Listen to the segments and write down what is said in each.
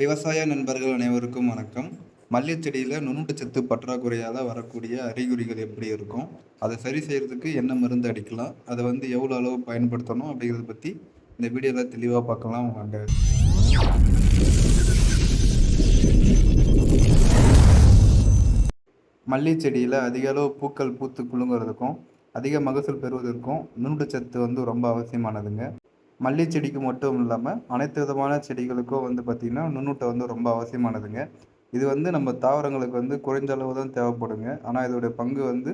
விவசாய நண்பர்கள் அனைவருக்கும் வணக்கம். மல்லி செடியில் நுண்ணுட்டுச்சத்து பற்றாக்குறையால் வரக்கூடிய அறிகுறிகள் எப்படி இருக்கும்? அதை சரி செய்கிறதுக்கு என்ன மருந்து அடிக்கலாம்? அதை வந்து எவ்வளோ அளவு பயன்படுத்தணும் அப்படிங்கிறத பற்றி இந்த வீடியோவில் தெளிவாக பார்க்கலாம் வாங்க. மல்லிகை செடியில் அதிக அளவு பூக்கள் பூத்து குலுங்குறதுக்கும் அதிக மகசூல் பெறுவதற்கும் நுண்ணுட்டுச்சத்து வந்து ரொம்ப அவசியமானதுங்க. மல்லி செடிக்கு மட்டும் இல்லாமல் அனைத்து விதமான செடிகளுக்கும் வந்து பார்த்திங்கன்னா நுண்ணூட்டம் வந்து ரொம்ப அவசியமானதுங்க. இது வந்து நம்ம தாவரங்களுக்கு வந்து குறைந்த அளவு தான் தேவைப்படுங்க. ஆனால் இதோடைய பங்கு வந்து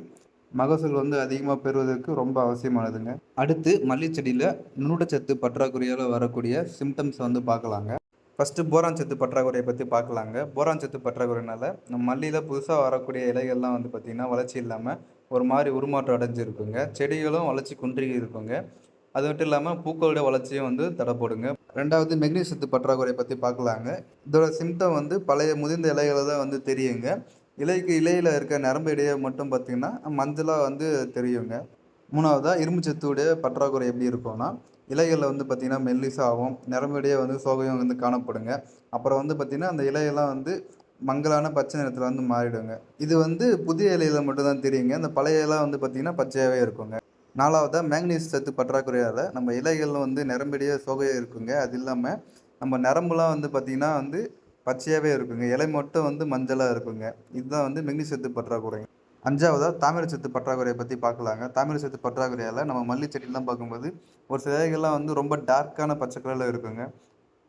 மகசூல் வந்து அதிகமாக பெறுவதற்கு ரொம்ப அவசியமானதுங்க. அடுத்து மல்லி செடியில் நுண்ணூட்டச்சத்து பற்றாக்குறையால் வரக்கூடிய சிம்டம்ஸ் வந்து பார்க்கலாங்க. ஃபஸ்ட்டு போரான் சத்து பற்றாக்குறையை பற்றி பார்க்கலாங்க. போரான் சத்து பற்றாக்குறையினால நம்ம மல்லியில் புதுசாக வரக்கூடிய இலைகள்லாம் வந்து பார்த்திங்கன்னா வளர்ச்சி இல்லாமல் ஒரு மாதிரி உருமாற்றம் அடைஞ்சிருக்குங்க. செடிகளும் வளர்ச்சி குன்றி இருக்குங்க அது மட்டும் இல்லாமல் பூக்களுடைய வளர்ச்சியும் வந்து தடைப்படுங்க ரெண்டாவது மெக்னீசியத்து சத்து பற்றாக்குறையை பற்றி பார்க்கலாங்க. இதோட சிம்டம் வந்து பழைய முதிர்ந்த இலைகளை தான் வந்து தெரியுங்க. இலைக்கு இலையில் இருக்க நரம்பு இடையே மட்டும் பார்த்திங்கன்னா மஞ்சளாக வந்து தெரியுங்க. மூணாவதாக இரும்பு சத்துடைய பற்றாக்குறை எப்படி இருக்கும்னா இலைகளில் வந்து பார்த்திங்கன்னா மெல்லிசாகவும் நரம்பிடையே வந்து சோகையும் வந்து காணப்படுங்க. அப்புறம் வந்து பார்த்திங்கன்னா அந்த இலையெல்லாம் வந்து மங்கலான பச்சை நிறத்தில் வந்து மாறிடுங்க. இது வந்து புதிய இலையில் மட்டும்தான் தெரியுங்க. அந்த பழைய இலை வந்து பார்த்திங்கன்னா பச்சையாகவே இருக்குங்க. நாலாவதாக மேங்கனீஸ் சத்து பற்றாக்குறையால் நம்ம இலைகள் வந்து நிரம்பிடிய சோகையாக இருக்குங்க. அது இல்லாமல் நம்ம நரம்புலாம் வந்து பார்த்திங்கன்னா வந்து பச்சையாகவே இருக்குங்க. இலை மட்டும் வந்து மஞ்சளாக இருக்குங்க. இதுதான் வந்து மெக்னீஸ் சத்து பற்றாக்குறை. அஞ்சாவதாக தாமிர சத்து பற்றாக்குறையை பற்றி பார்க்கலாங்க தாமிர சத்து பற்றாக்குறையால் நம்ம மல்லி செடியெலாம் பார்க்கும்போது ஒரு சில இலைகள்லாம் வந்து ரொம்ப டார்க்கான பச்சை கலரில் இருக்குங்க.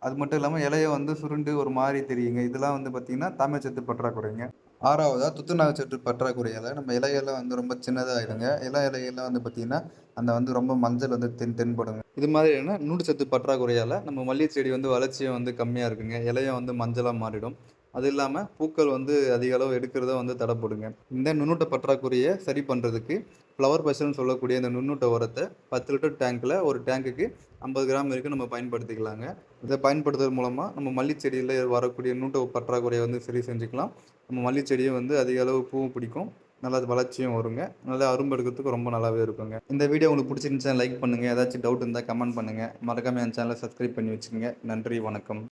அது மட்டும் இல்லாமல் இலையை வந்து சுருண்டு ஒரு மாதிரி தெரியுங்க. இதெல்லாம் வந்து பார்த்திங்கன்னா தாமிர சத்து பற்றாக்குறைங்க. ஆறாவதாக துத்துநாக சற்று பற்றாக்குறையால் நம்ம இலையெல்லாம் வந்து ரொம்ப சின்னதாகிடுங்க இலை இலையெல்லாம் வந்து பார்த்திங்கன்னா அந்த வந்து ரொம்ப மஞ்சள் வந்து தென் தென்படுங்க இது மாதிரியான நூடு சத்து பற்றாக்குறையால் நம்ம மல்லிகை செடி வந்து வளர்ச்சியும் வந்து கம்மியாக இருக்குங்க. இலையும் வந்து மஞ்சளாக மாறிடும். அது இல்லாமல் பூக்கள் வந்து அதிக அளவு எடுக்கிறத வந்து தடைப்படுங்க இந்த நுண்ணூட்ட பற்றாக்குறையை சரி பண்ணுறதுக்கு ஃப்ளவர் பஸ்ன்னு சொல்லக்கூடிய இந்த நுண்ணூட்ட உரத்தை பத்து லிட்டர் டேங்க்கில் ஒரு டேங்க்குக்கு ஐம்பது கிராம் வரைக்கும் நம்ம பயன்படுத்திக்கலாங்க. இதை பயன்படுத்துறது மூலமாக நம்ம மல்லி செடியில் வரக்கூடிய நூட்ட பற்றாக்குறையை வந்து சரி செஞ்சுக்கலாம். நம்ம மல்லி செடியும் வந்து அதிக அளவு பூவும் பிடிக்கும். நல்லா வளர்ச்சியும் வருங்க. நல்லா அரும்பு எடுக்கிறதுக்கு ரொம்ப நல்லாவே இருக்குங்க. இந்த வீடியோ உங்களுக்கு பிடிச்சிருந்துச்சா லைக் பண்ணுங்கள் ஏதாச்சும் டவுட் இருந்தால் கமெண்ட் பண்ணுங்கள் மறக்காமல் என் சேனலை சப்ஸ்கிரைப் பண்ணி வச்சுக்கோங்க. நன்றி வணக்கம்.